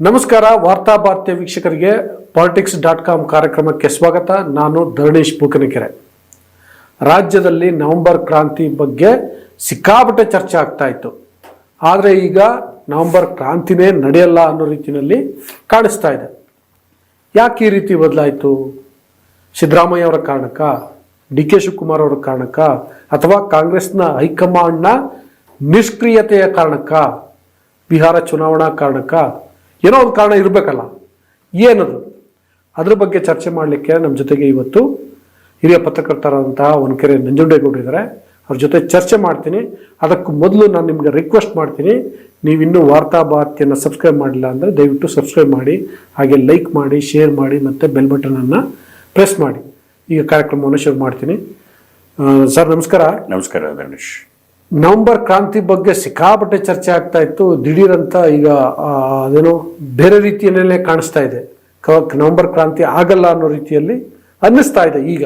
ನಮಸ್ಕಾರ, ವಾರ್ತಾ ಭಾರತೀಯ ವೀಕ್ಷಕರಿಗೆ ಪಾಲಿಟಿಕ್ಸ್ ಡಾಟ್ ಕಾಮ್ ಕಾರ್ಯಕ್ರಮಕ್ಕೆ ಸ್ವಾಗತ. ನಾನು ಧರಣೇಶ್ ಬೂಕನಕೆರೆ. ರಾಜ್ಯದಲ್ಲಿ ನವೆಂಬರ್ ಕ್ರಾಂತಿ ಬಗ್ಗೆ ಸಿಕ್ಕಾಪಟ್ಟೆ ಚರ್ಚೆ ಆಗ್ತಾ ಇತ್ತು. ಆದರೆ ಈಗ ನವೆಂಬರ್ ಕ್ರಾಂತಿನೇ ನಡೆಯಲ್ಲ ಅನ್ನೋ ರೀತಿಯಲ್ಲಿ ಕಾಣಿಸ್ತಾ ಇದೆ. ಯಾಕೆ ಈ ರೀತಿ ಬದಲಾಯಿತು? ಸಿದ್ದರಾಮಯ್ಯ ಅವರ ಕಾರಣಕ್ಕ, ಡಿ ಕೆ ಶಿವಕುಮಾರ್ ಅವರ ಕಾರಣಕ್ಕ, ಅಥವಾ ಕಾಂಗ್ರೆಸ್ನ ಹೈಕಮಾಂಡ್ನ ನಿಷ್ಕ್ರಿಯತೆಯ ಕಾರಣಕ್ಕ, ಬಿಹಾರ ಚುನಾವಣಾ ಕಾರಣಕ್ಕ ಏನೋ ಒಂದು ಕಾರಣ ಇರಬೇಕಲ್ಲ. ಏನದು? ಅದ್ರ ಬಗ್ಗೆ ಚರ್ಚೆ ಮಾಡಲಿಕ್ಕೆ ನಮ್ಮ ಜೊತೆಗೆ ಇವತ್ತು ಹಿರಿಯ ಪತ್ರಕರ್ತರಾದಂತಹ ಒನಕೆರೆ ನಂಜುಂಡೇಗೌಡರು ಇದ್ದಾರೆ ಅವ್ರ ಜೊತೆ ಚರ್ಚೆ ಮಾಡ್ತೀನಿ. ಅದಕ್ಕೂ ಮೊದಲು ನಾನು ನಿಮಗೆ ರಿಕ್ವೆಸ್ಟ್ ಮಾಡ್ತೀನಿ. ನೀವಿನ್ನೂ ವಾರ್ತಾ ಭಾರತಿಯನ್ನು ಸಬ್ಸ್ಕ್ರೈಬ್ ಮಾಡಿಲ್ಲ ಅಂದರೆ ದಯವಿಟ್ಟು ಸಬ್ಸ್ಕ್ರೈಬ್ ಮಾಡಿ, ಹಾಗೆ ಲೈಕ್ ಮಾಡಿ ಶೇರ್ ಮಾಡಿ, ಮತ್ತು ಬೆಲ್ ಬಟನನ್ನು ಪ್ರೆಸ್ ಮಾಡಿ. ಈಗ ಕಾರ್ಯಕ್ರಮವನ್ನು ಶುರು ಮಾಡ್ತೀನಿ. ಸರ್ ನಮಸ್ಕಾರ. ನಮಸ್ಕಾರ ಧನುಷ್ ನವೆಂಬರ್ ಕ್ರಾಂತಿ ಬಗ್ಗೆ ಸಿಕ್ಕಾಪಟ್ಟೆ ಚರ್ಚೆ ಆಗ್ತಾ ಇತ್ತು. ದಿಢೀರಂತ ಈಗ ಅದೇನೋ ಬೇರೆ ರೀತಿಯಲ್ಲೇ ಕಾಣಿಸ್ತಾ ಇದೆ. ನವೆಂಬರ್ ಕ್ರಾಂತಿ ಆಗಲ್ಲ ಅನ್ನೋ ರೀತಿಯಲ್ಲಿ ಅನ್ನಿಸ್ತಾ ಇದೆ ಈಗ.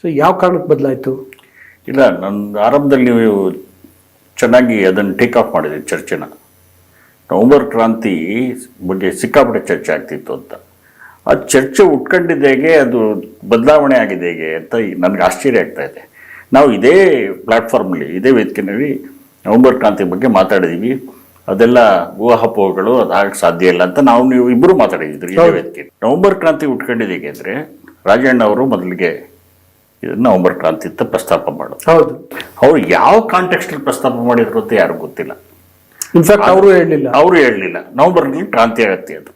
ಸೊ ಯಾವ ಕಾರಣಕ್ಕೆ ಬದಲಾಯಿತು? ಇಲ್ಲ ನನ್ನ ಆರಂಭದಲ್ಲಿ ನೀವು ಚೆನ್ನಾಗಿ ಅದನ್ನು ಟೇಕ್ ಆಫ್ ಮಾಡಿದೆ ಚರ್ಚೆನ. ನವಂಬರ್ ಕ್ರಾಂತಿ ಬಗ್ಗೆ ಸಿಕ್ಕಾಪಟ್ಟೆ ಚರ್ಚೆ ಆಗ್ತಿತ್ತು ಅಂತ. ಆ ಚರ್ಚೆ ಉಟ್ಕೊಂಡಿದ್ದೇಗೆ ಅದು ಬದಲಾವಣೆ ಆಗಿದೆ ಹೇಗೆ ಅಂತ ನನಗೆ ಆಶ್ಚರ್ಯ ಆಗ್ತಾ ಇದೆ. ನಾವು ಇದೇ ಪ್ಲ್ಯಾಟ್ಫಾರ್ಮಲ್ಲಿ ಇದೇ ವೇದಿಕೆಯಲ್ಲಿ ನವಂಬರ್ ಕ್ರಾಂತಿ ಬಗ್ಗೆ ಮಾತಾಡಿದ್ದೀವಿ ಅದೆಲ್ಲ ಊಹಾಪೋಹಗಳು ಅದಾಗಕ್ಕೆ ಸಾಧ್ಯ ಇಲ್ಲ ಅಂತ ನಾವು ನೀವು ಇಬ್ಬರು ಮಾತಾಡಿದ್ರಿ ಇದೇ ವೇದಿಕೆ ನವಂಬರ್ ಕ್ರಾಂತಿ ಉಟ್ಕೊಂಡಿದ್ದು ಹೇಗೆ ಅಂದರೆ ರಾಜಣ್ಣ ಅವರು ಮೊದಲಿಗೆ ಇದನ್ನು ನವಂಬರ್ ಕ್ರಾಂತಿ ಅಂತ ಪ್ರಸ್ತಾಪ ಮಾಡೋದು. ಹೌದು. ಅವ್ರು ಯಾವ ಕಾಂಟೆಕ್ಸ್ಟಲ್ಲಿ ಪ್ರಸ್ತಾಪ ಮಾಡಿದ್ರು ಅಂತ ಯಾರಿಗೂ ಗೊತ್ತಿಲ್ಲ. ಇನ್ಫ್ಯಾಕ್ಟ್ ಅವರು ಹೇಳಲಿಲ್ಲ. ಅವರು ಹೇಳಲಿಲ್ಲ. ನವಂಬರ್ನಲ್ಲಿ ಕ್ರಾಂತಿ ಆಗತ್ತೆ ಅದು.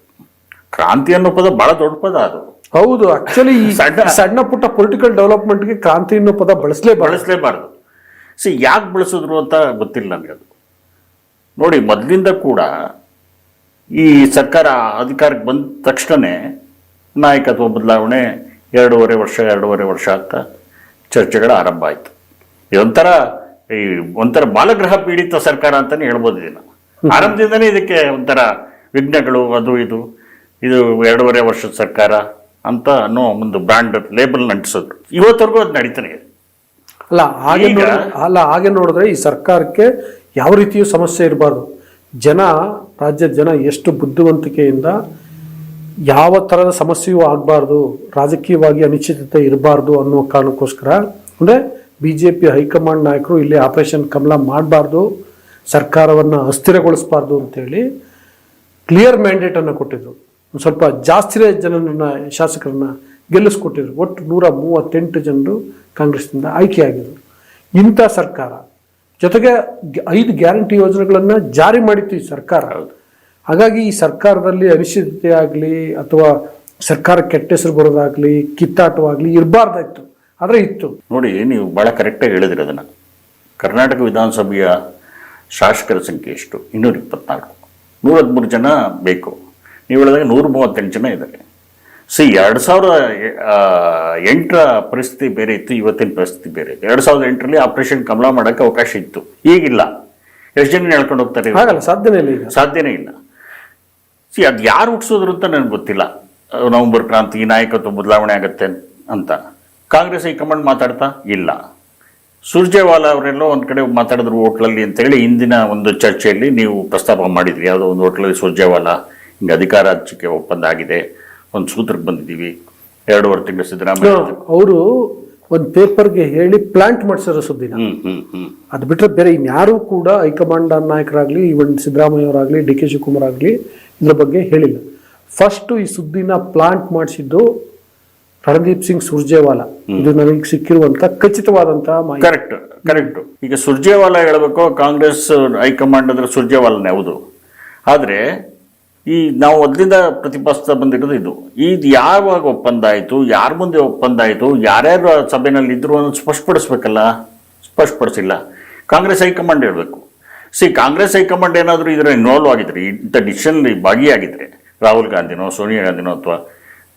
ಕ್ರಾಂತಿ ಅನ್ನೋ ಪದ ಭಾಳ ದೊಡ್ಡ ಪದ ಅದು. ಹೌದು ಆಕ್ಚುಲಿ ಈ ಸಣ್ಣ- ಸಣ್ಣ ಪುಟ್ಟ ಪೊಲಿಟಿಕಲ್ ಡೆವಲಪ್ಮೆಂಟ್ಗೆ ಕ್ರಾಂತಿ ಅನ್ನೋ ಪದ ಬಳಸಲೇ ಬಳಸಲೇಬಾರದು. ಸಿ ಯಾಕೆ ಬಳಸಿದ್ರು ಅಂತ ಗೊತ್ತಿಲ್ಲ ನನಗೆ ಅದು. ನೋಡಿ ಮೊದಲಿಂದ ಕೂಡ ಈ ಸರ್ಕಾರ ಅಧಿಕಾರಕ್ಕೆ ಬಂದ ತಕ್ಷಣವೇ ನಾಯಕತ್ವ ಬದಲಾವಣೆ ಎರಡೂವರೆ ವರ್ಷ ಎರಡೂವರೆ ವರ್ಷ ಅಂತ ಚರ್ಚೆಗಳು ಆರಂಭ ಆಯಿತು. ಇದೊಂಥರ ಈ ಒಂಥರ ಬಾಲಗ್ರಹ ಪೀಡಿತ ಸರ್ಕಾರ ಅಂತಲೇ ಹೇಳ್ಬೋದು ಇದನ್ನು. ಆರಂಭದಿಂದನೇ ಇದಕ್ಕೆ ಒಂಥರ ವಿಘ್ನಗಳು ಅದು ಇದು. ಇದು ಎರಡೂವರೆ ವರ್ಷದ ಸರ್ಕಾರ. ಅಂತ ಅನ್ನೋ ಒಂದು ಬ್ರ್ಯಾಂಡ್ ಲೇಬಲ್ ನಂಟಿಸೋದು. ಇವತ್ತರೆಗೂ ಅದು ನಡೀತಾನೆ ಇದೆ. ಅಲ್ಲ ಹಾಗೆ ಅಲ್ಲ ಹಾಗೆ ನೋಡಿದ್ರೆ ಈ ಸರ್ಕಾರಕ್ಕೆ ಯಾವ ರೀತಿಯೂ ಸಮಸ್ಯೆ ಇರಬಾರ್ದು. ಜನ ರಾಜ್ಯದ ಜನ ಎಷ್ಟು ಬುದ್ಧಿವಂತಿಕೆಯಿಂದ ಯಾವ ಥರದ ಸಮಸ್ಯೆಯೂ ಆಗಬಾರ್ದು ರಾಜಕೀಯವಾಗಿ ಅನಿಶ್ಚಿತತೆ ಇರಬಾರ್ದು ಅನ್ನೋ ಕಾರಣಕ್ಕೋಸ್ಕರ ಅಂದರೆ ಬಿ ಜೆ ಪಿ ಹೈಕಮಾಂಡ್ ನಾಯಕರು ಇಲ್ಲಿ ಆಪರೇಷನ್ ಕಮಲ ಮಾಡಬಾರ್ದು ಸರ್ಕಾರವನ್ನು ಅಸ್ಥಿರಗೊಳಿಸಬಾರ್ದು ಅಂತೇಳಿ ಕ್ಲಿಯರ್ ಮ್ಯಾಂಡೇಟನ್ನು ಕೊಟ್ಟಿದ್ರು. ಸ್ವಲ್ಪ ಜಾಸ್ತಿ ಜನರನ್ನ ಶಾಸಕರನ್ನ ಗೆಲ್ಲಿಸ್ಕೊಟ್ಟಿದ್ರು. ಒಟ್ಟು ನೂರ ಮೂವತ್ತೆಂಟು ಜನರು ಕಾಂಗ್ರೆಸ್ನಿಂದ ಆಯ್ಕೆಯಾಗಿದ್ರು. ಇಂಥ ಸರ್ಕಾರ ಜೊತೆಗೆ ಐದು ಗ್ಯಾರಂಟಿ ಯೋಜನೆಗಳನ್ನು ಜಾರಿ ಮಾಡಿತ್ತು ಈ ಸರ್ಕಾರ. ಹಾಗಾಗಿ ಈ ಸರ್ಕಾರದಲ್ಲಿ ಅನಿಶ್ಚಿತತೆ ಆಗಲಿ ಅಥವಾ ಸರ್ಕಾರ ಕೆಟ್ಟ ಹೆಸರು ಬರೋದಾಗಲಿ ಕಿತ್ತಾಟವಾಗಲಿ ಇರಬಾರ್ದಾಯ್ತು ಆದರೆ ಇತ್ತು. ನೋಡಿ ನೀವು ಭಾಳ ಕರೆಕ್ಟಾಗಿ ಹೇಳಿದ್ರಿ ಅದನ್ನು. ಕರ್ನಾಟಕ ವಿಧಾನಸಭೆಯ ಶಾಸಕರ ಸಂಖ್ಯೆ ಎಷ್ಟು? ಇನ್ನೂರ ಇಪ್ಪತ್ನಾಲ್ಕು. ನೂರ ಹದಿಮೂರು ಜನ ಬೇಕು. ನೀವು ಹೇಳಿದಾಗ ನೂರ ಮೂವತ್ತೆಂಟು ಜನ ಇದ್ದಾರೆ. ಸಿ ಎರಡು ಸಾವಿರದ ಎಂಟರ ಪರಿಸ್ಥಿತಿ ಬೇರೆ ಇತ್ತು ಇವತ್ತಿನ ಪರಿಸ್ಥಿತಿ ಬೇರೆ ಇತ್ತು. ಎರಡು ಸಾವಿರದ ಎಂಟರಲ್ಲಿ ಆಪರೇಷನ್ ಕಮಲ ಮಾಡೋಕ್ಕೆ ಅವಕಾಶ ಇತ್ತು. ಈಗಿಲ್ಲ. ಎಷ್ಟು ಜನ ಹೇಳ್ಕೊಂಡು ಹೋಗ್ತಾರೆ? ಹಾಗಲ್ಲ ಸಾಧ್ಯನೇ ಇಲ್ಲ ಈಗ. ಸಾಧ್ಯನೇ ಇಲ್ಲ. ಸಿ ಅದು ಯಾರು ಹುಟ್ಟಿಸೋದ್ರು ಅಂತ ನನಗೆ ಗೊತ್ತಿಲ್ಲ. ನವೆಂಬರ್ ನವಂಬರ್ ಕ್ರಾಂತಿ ನಾಯಕತ್ವ ಬದಲಾವಣೆ ಆಗುತ್ತೆ ಅಂತ. ಕಾಂಗ್ರೆಸ್ ಹೈಕಮಾಂಡ್ ಮಾತಾಡ್ತಾ ಇಲ್ಲ. ಸುರ್ಜೇವಾಲಾ ಅವರೆಲ್ಲೋ ಒಂದು ಕಡೆ ಮಾತಾಡಿದ್ರು ಹೋಟ್ಲಲ್ಲಿ ಅಂತೇಳಿ ಇಂದಿನ ಒಂದು ಚರ್ಚೆಯಲ್ಲಿ ನೀವು ಪ್ರಸ್ತಾಪ ಮಾಡಿದ್ರಿ. ಯಾವುದೋ ಒಂದು ಹೋಟ್ಲಲ್ಲಿ ಸುರ್ಜೇವಾಲಾ ಹಿಂಗೆ ಅಧಿಕಾರ ಹಂಚಿಕೆ ಒಪ್ಪಂದ ಆಗಿದೆ. ಒಂದು ಸೂತ್ರಕ್ಕೆ ಬಂದಿದ್ದೀವಿ. ಎರಡೂವರೆ ತಿಂಗಳು ಸಿದ್ದರಾಮಯ್ಯ ಅವರು ಒಂದು ಪೇಪರ್ಗೆ ಹೇಳಿ ಪ್ಲಾಂಟ್ ಮಾಡಿಸಿರೋ ಸುದ್ದಿನ. ಅದು ಬಿಟ್ಟರೆ ಬೇರೆ ಇನ್ಯಾರು ಕೂಡ ಹೈಕಮಾಂಡ್ ನಾಯಕರಾಗಲಿ ಇವನ್ ಸಿದ್ದರಾಮಯ್ಯ ಅವರಾಗಲಿ ಡಿ ಕೆ ಶಿವಕುಮಾರ್ ಆಗಲಿ ಇದ್ರ ಬಗ್ಗೆ ಹೇಳಿಲ್ಲ. ಫಸ್ಟ್ ಈ ಸುದ್ದಿನ ಪ್ಲಾಂಟ್ ಮಾಡಿಸಿದ್ದು ರಣದೀಪ್ ಸಿಂಗ್ ಸುರ್ಜೇವಾಲಾ. ಇದು ನನಗೆ ಸಿಕ್ಕಿರುವಂತ ಖಚಿತವಾದಂತಹ ಕರೆಕ್ಟ್ ಕರೆಕ್ಟ್. ಈಗ ಸುರ್ಜೇವಾಲಾ ಹೇಳಬೇಕು ಕಾಂಗ್ರೆಸ್ ಹೈಕಮಾಂಡ್ ಅಂದ್ರೆ ಸುರ್ಜೇವಾಲಾನೇ ಹೌದು. ಆದರೆ ಈ ನಾವು ಮೊದಲಿಂದ ಪ್ರತಿಪಾದಿಸ್ತಾ ಬಂದಿರೋದು ಇದು. ಇದು ಯಾವಾಗ ಒಪ್ಪಂದ ಆಯಿತು ಯಾರ ಮುಂದೆ ಒಪ್ಪಂದ ಆಯಿತು ಯಾರ್ಯಾರು ಆ ಸಭೆನಲ್ಲಿ ಇದ್ರು ಅನ್ನೋದು ಸ್ಪಷ್ಟಪಡಿಸ್ಬೇಕಲ್ಲ? ಸ್ಪಷ್ಟಪಡಿಸಿಲ್ಲ. ಕಾಂಗ್ರೆಸ್ ಹೈಕಮಾಂಡ್ ಹೇಳಬೇಕು. ಸಿ ಕಾಂಗ್ರೆಸ್ ಹೈಕಮಾಂಡ್ ಏನಾದರೂ ಇದರ ಇನ್ವಾಲ್ವ್ ಆಗಿದ್ರೆ, ಇಂಥ ಡಿಸಿಷನ್ಲಿ ಭಾಗಿಯಾಗಿದ್ರೆ, ರಾಹುಲ್ ಗಾಂಧಿನೋ, ಸೋನಿಯಾ ಗಾಂಧಿನೋ ಅಥವಾ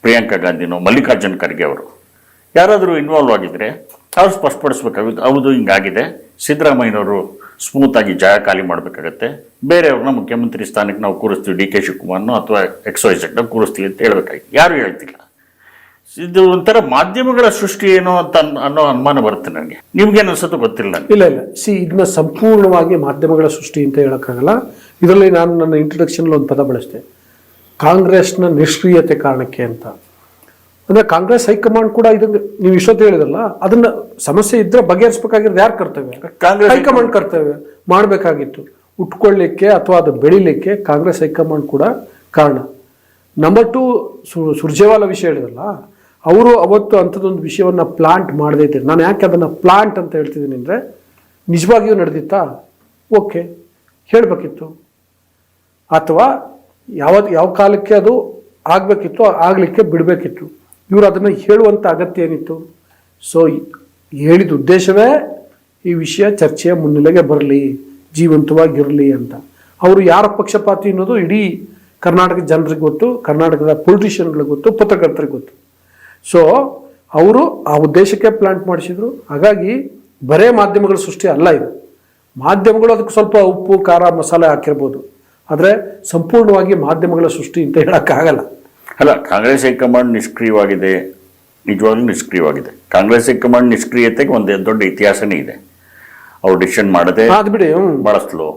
ಪ್ರಿಯಾಂಕಾ ಗಾಂಧಿನೋ, ಮಲ್ಲಿಕಾರ್ಜುನ್ ಖರ್ಗೆ ಅವರು, ಯಾರಾದರೂ ಇನ್ವಾಲ್ವ್ ಆಗಿದ್ರೆ, ಅವ್ರು ಸ್ಪಷ್ಟಪಡಿಸ್ಬೇಕಾಗುತ್ತೆ ಹೌದು, ಹಿಂಗಾಗಿದೆ. ಸಿದ್ದರಾಮಯ್ಯನವರು ಸ್ಮೂತಾಗಿ ಜಾಗ ಖಾಲಿ ಮಾಡಬೇಕಾಗತ್ತೆ. ಬೇರೆಯವ್ರನ್ನ ಮುಖ್ಯಮಂತ್ರಿ ಸ್ಥಾನಕ್ಕೆ ನಾವು ಕೂರಿಸ್ತೀವಿ, ಡಿ ಕೆ ಶಿವಕುಮಾರ್ನೋ ಅಥವಾ ಎಕ್ಸ್ ವೈ ಝೆಡ್ನ ಕೂರಿಸ್ತೀವಿ ಅಂತ ಹೇಳ್ಬೇಕಾಗಿತ್ತು. ಯಾರು ಹೇಳ್ತಿಲ್ಲ. ಇದು ಒಂಥರ ಮಾಧ್ಯಮಗಳ ಸೃಷ್ಟಿ ಏನೋ ಅಂತ ಅನ್- ಅನ್ನೋ ಅನುಮಾನ ಬರುತ್ತೆ ನನಗೆ. ನಿಮ್ಗೇನು ಅನ್ಸುತ್ತೆ ಗೊತ್ತಿಲ್ಲ ಇಲ್ಲ ಇಲ್ಲ. ಸಿ, ಇದನ್ನ ಸಂಪೂರ್ಣವಾಗಿ ಮಾಧ್ಯಮಗಳ ಸೃಷ್ಟಿ ಅಂತ ಹೇಳೋಕ್ಕಾಗಲ್ಲ. ಇದರಲ್ಲಿ ನಾನು ನನ್ನ ಇಂಟ್ರೊಡಕ್ಷನ್ ಒಂದು ಪದ ಬಳಸಿದೆ. ಕಾಂಗ್ರೆಸ್ನ ನಿಷ್ಕ್ರಿಯತೆ ಕಾರಣಕ್ಕೆ ಅಂತ. ಅಂದ್ರೆ ಕಾಂಗ್ರೆಸ್ ಹೈಕಮಾಂಡ್ ಕೂಡ ಇದನ್ನ ನೀವು ಇಷ್ಟೊತ್ತು ಹೇಳಿದಲ್ಲ ಅದನ್ನ ಸಮಸ್ಯೆ ಇದ್ರೆ ಬಗೆಹರಿಸಬೇಕಾಗಿರೋದು ಯಾರು ಕರ್ತವ್ಯ? ಕಾಂಗ್ರೆಸ್ ಹೈಕಮಾಂಡ್ ಕರ್ತವ್ಯ ಮಾಡಬೇಕಾಗಿತ್ತು. ಉಟ್ಕೊಳ್ಳಿಕ್ಕೆ ಅಥವಾ ಅದು ಬೆಳಿಲಿಕ್ಕೆ ಕಾಂಗ್ರೆಸ್ ಹೈಕಮಾಂಡ್ ಕೂಡ ಕಾರಣ. ನಂಬರ್ ಟು ಸುರ್ಜೇವಾಲ ವಿಷಯ ಹೇಳಿದಲ್ಲ ಅವರು ಅವತ್ತು ಅಂಥದ್ದೊಂದು ವಿಷಯವನ್ನು ಪ್ಲಾಂಟ್ ಮಾಡದೇ ಇದ್ದಾರೆ ನಾನು ಯಾಕೆ ಅದನ್ನು ಪ್ಲಾಂಟ್ ಅಂತ ಹೇಳ್ತಿದ್ದೀನಿ ಅಂದರೆ ನಿಜವಾಗಿಯೂ ನಡೆದಿತ್ತಾ? ಓಕೆ ಹೇಳಬೇಕಿತ್ತು. ಅಥವಾ ಯಾವ ಯಾವ ಕಾಲಕ್ಕೆ ಅದು ಆಗಬೇಕಿತ್ತು ಆಗಲಿಕ್ಕೆ ಬಿಡಬೇಕಿತ್ತು. ಇವರು ಅದನ್ನು ಹೇಳುವಂಥ ಅಗತ್ಯ ಏನಿತ್ತು? ಸೊ ಹೇಳಿದ ಉದ್ದೇಶವೇ ಈ ವಿಷಯ ಚರ್ಚೆಯ ಮುನ್ನೆಲೆಗೆ ಬರಲಿ, ಜೀವಂತವಾಗಿರಲಿ ಅಂತ. ಅವರು ಯಾರ ಪಕ್ಷಪಾತಿ ಅನ್ನೋದು ಇಡೀ ಕರ್ನಾಟಕ ಜನರಿಗೆ ಗೊತ್ತು, ಕರ್ನಾಟಕದ ಪೊಲಿಟಿಷಿಯನ್ಗಳಿಗೆ ಗೊತ್ತು, ಪತ್ರಕರ್ತರಿಗೆ ಗೊತ್ತು. ಸೊ ಅವರು ಆ ಉದ್ದೇಶಕ್ಕೆ ಪ್ಲಾಂಟ್ ಮಾಡಿಸಿದ್ರು. ಹಾಗಾಗಿ ಬರೇ ಮಾಧ್ಯಮಗಳ ಸೃಷ್ಟಿ ಅಲ್ಲ ಇದು. ಮಾಧ್ಯಮಗಳು ಅದಕ್ಕೆ ಸ್ವಲ್ಪ ಉಪ್ಪು, ಖಾರ, ಮಸಾಲೆ ಹಾಕಿರ್ಬೋದು. ಆದರೆ ಸಂಪೂರ್ಣವಾಗಿ ಮಾಧ್ಯಮಗಳ ಸೃಷ್ಟಿ ಅಂತ ಹೇಳೋಕ್ಕಾಗಲ್ಲ. ಅಲ್ಲ ಕಾಂಗ್ರೆಸ್ ಹೈಕಮಾಂಡ್ ನಿಷ್ಕ್ರಿಯವಾಗಿದೆ. ನಿಜವಾಗ್ಲೂ ನಿಷ್ಕ್ರಿಯವಾಗಿದೆ. ಕಾಂಗ್ರೆಸ್ ಹೈಕಮಾಂಡ್ ನಿಷ್ಕ್ರಿಯತೆಗೆ ಒಂದು ದೊಡ್ಡ ಇತಿಹಾಸನೇ ಇದೆ. ಅವ್ರು ಡಿಸಿಷನ್ ಮಾಡದೆ. ಬಹಳ ಸ್ಲೋ